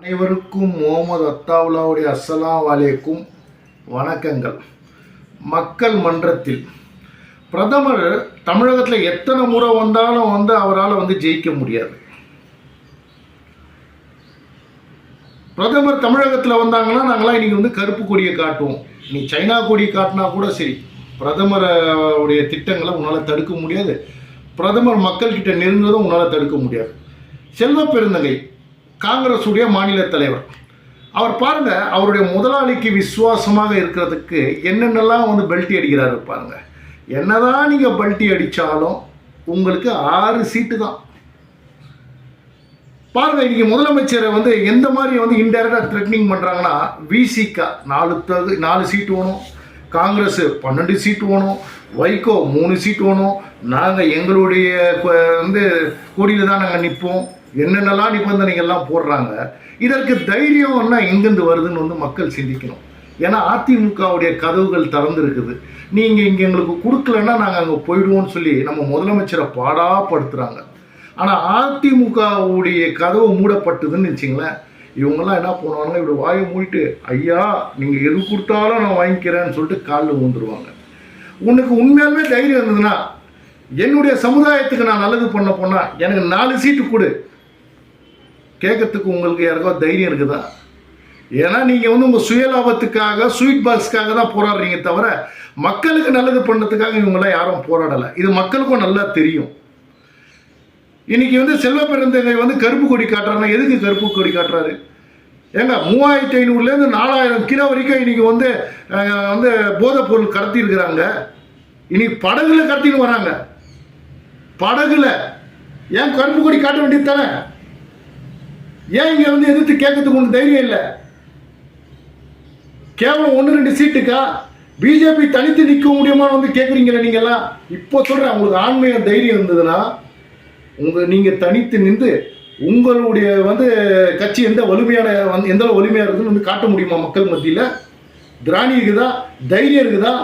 அனைவருக்கும் முகமது அத்தாவுலாவுடைய அஸ்ஸலாம் வலைக்கும் வணக்கங்கள். மக்கள் மன்றத்தில் பிரதமர் தமிழகத்தில் எத்தனை முறை வந்தாலும் வந்து அவரால் வந்து ஜெயிக்க முடியாது. பிரதமர் தமிழகத்தில் வந்தாங்கன்னா நாங்களாம் இன்னைக்கு வந்து கருப்பு கொடியை காட்டுவோம். நீ சைனா கொடி காட்டினா கூட சரி. பிரதமருடைய திட்டங்களை உன்னால் தடுக்க முடியாது. பிரதமர் மக்கள்கிட்ட நெருங்குவதும் உன்னால் தடுக்க முடியாது. செல்வ பெருந்தகை காங்கிரஸுடைய மாநில தலைவர். அவர் பாருங்க அவருடைய முதலாளிக்கு விசுவாசமாக இருக்கிறதுக்கு என்னென்னலாம் வந்து பெல்ட்டி அடிக்கிறாரு பாருங்க. என்னதான் நீங்கள் பெல்ட்டி அடித்தாலும் உங்களுக்கு ஆறு சீட்டு தான். பாருங்க இன்னைக்கு முதலமைச்சரை வந்து எந்த மாதிரி வந்து இன்டைரக்டா த்ரெட்னிங் பண்றாங்கன்னா விசிகா நாலு தகு நாலு சீட்டு வேணும். காங்கிரஸ் பன்னெண்டு சீட்டு வேணும். வைகோ மூணு சீட்டு வேணும். நாங்கள் எங்களுடைய வந்து கொடியில் தான் நாங்கள் நிற்போம் என்னென்னலாம் நிபந்தனைகள்லாம் போடுறாங்க. இதற்கு தைரியம்னா எங்கேருந்து வருதுன்னு வந்து மக்கள் சிந்திக்கணும். ஏன்னா அதிமுகவுடைய கதவுகள் திறந்துருக்குது. நீங்கள் இங்கே எங்களுக்கு கொடுக்கலன்னா நாங்கள் அங்கே போயிடுவோம்னு சொல்லி நம்ம முதலமைச்சரை பாடாப்படுத்துகிறாங்க ஆனால் அதிமுகவுடைய கதவு மூடப்பட்டதுன்னு வச்சிங்களேன் இவங்கெல்லாம் என்ன பண்ணுவாங்க இப்படி வாயை மூடிட்டு ஐயா நீங்கள் எது கொடுத்தாலும் நான் வாங்கிக்கிறேன்னு சொல்லிட்டு காலில் ஊந்துருவாங்க உனக்கு உண்மையாலுமே தைரியம் இருந்ததுன்னா என்னுடைய சமுதாயத்துக்கு நான் நல்லது பண்ண போனால் எனக்கு நாலு சீட்டு கொடு. கேட்கறதுக்கு உங்களுக்கு யாருக்கோ தைரியம் இருக்குதா? ஏன்னா நீங்கள் வந்து உங்கள் சுயலாபத்துக்காக ஸ்வீட் பாக்ஸ்க்காக தான் போராடுறீங்க தவிர மக்களுக்கு நல்லது பண்ணதுக்காக இவங்களாம் யாரும் போராடலை. இது மக்களுக்கும் நல்லா தெரியும். இன்னைக்கு வந்து செல்வ பெருந்தகை வந்து கருப்பு கொடி காட்டுறாருன்னா எதுக்கு கருப்பு கொடி காட்டுறாரு? ஏங்க மூவாயிரத்தி ஐநூறுலேருந்து நாலாயிரம் கிலோ வரைக்கும் இன்னைக்கு வந்து வந்து போதைப் பொருள் கடத்தியிருக்கிறாங்க. இனி இன்னைக்கு படகுல கடத்தின்னு வராங்க. படகுல. ஏன் கருப்பு கொடி காட்ட வேண்டியது தானே? ஏன் இங்கே வந்து எதிர்த்து கேட்கறதுக்கு ஒன்றும் தைரியம் இல்லை? கேவலம் ஒன்று ரெண்டு சீட்டுக்கா? பிஜேபி தனித்து நிற்க முடியுமான்னு வந்து கேட்குறீங்களே நீங்கள்லாம் இப்போ சொல்கிறேன் உங்களுக்கு ஆன்மீக தைரியம் இருந்ததுன்னா உங்கள் நீங்கள் தனித்து நின்று உங்களுடைய வந்து கட்சி எந்த வலிமையான வந்து எந்த அளவு வலிமையாக இருக்குன்னு வந்து காட்ட முடியுமா மக்கள் மத்தியில்? திராணி இருக்குதா? தைரியம் இருக்குதா?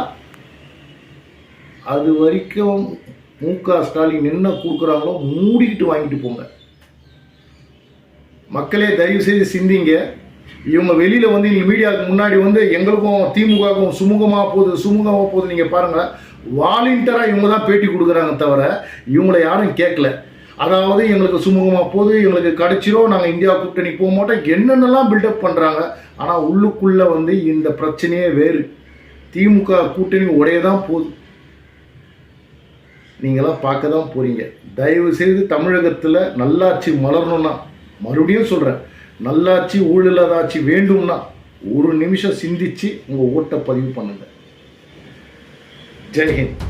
அது வரைக்கும் மு க ஸ்டாலின் என்ன கொடுக்குறாங்களோ மூடிக்கிட்டு வாங்கிட்டு போங்க. மக்களே தயவு செய்து சிந்திங்க. இவங்க வெளியில் வந்து நீங்கள் மீடியாவுக்கு முன்னாடி வந்து எங்களுக்கும் திமுகவுக்கும் சுமூகமாக போகுது சுமூகமாக போகுது நீங்கள் பாருங்கள் வாலண்டியராக இவங்க தான் பேட்டி கொடுக்குறாங்க தவிர இவங்களை யாரும் கேட்கல. அதாவது எங்களுக்கு சுமூகமாக போகுது எங்களுக்கு கிடைச்சிரும் நாங்கள் இந்தியா கூட்டணி போக மாட்டோம் என்னென்னலாம் பில்டப் பண்ணுறாங்க ஆனால் உள்ளுக்குள்ளே வந்து இந்த பிரச்சனையே வேறு. திமுக கூட்டணி உடைய தான் போகுது. நீங்களாம் பார்க்க தான் போகிறீங்க தயவு செய்து தமிழகத்தில் நல்லாட்சி மலரணும்னா மறுபடியும் சொல்கிறேன் நல்லாட்சி ஊழலாதாட்சி வேண்டும்னா ஒரு நிமிஷம் சிந்திச்சு உங்கள் ஓட்டை பதிவு பண்ணுங்க. ஜெய்ஹிந்த்